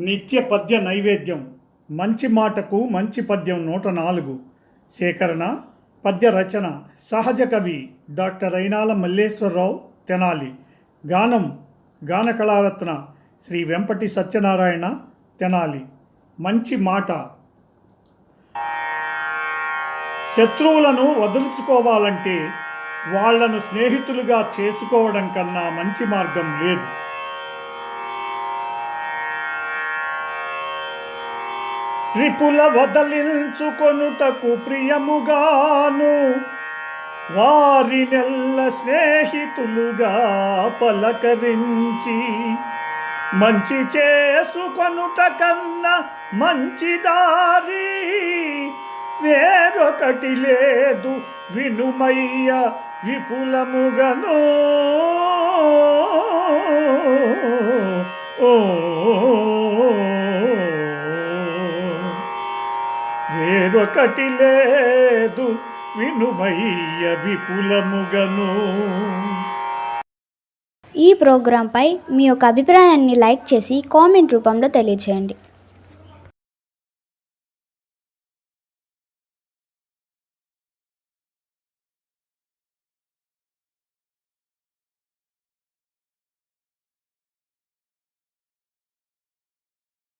నిత్య పద్య నైవేద్యం. మంచి మాటకు మంచి పద్యం నూట నాలుగు. సేకరణ పద్య రచన సహజ కవి డాక్టర్ అయినాల మల్లేశ్వరరావు తెనాలి. గానం గాన కళారత్న శ్రీ వెంపటి సత్యనారాయణ తెనాలి. మంచి మాట. శత్రువులను వదులుచుకోవాలంటే వాళ్ళను స్నేహితులుగా చేసుకోవడం కన్నా మంచి మార్గం లేదు. రిపుల వదలించుకొనుటకు ప్రియముగాను. వారి నెల్ల స్నేహితులుగా పలకరించి మంచి చేసుకొనుట కన్నా మంచి దారి వేరొకటి లేదు వినుమయ్య విపులముగను. ఓ వేరొకటి లేదు వినుమయ్య విపులముగను. ఈ ప్రోగ్రాంపై మీ యొక్క అభిప్రాయాన్ని లైక్ చేసి కామెంట్ రూపంలో తెలియచేయండి.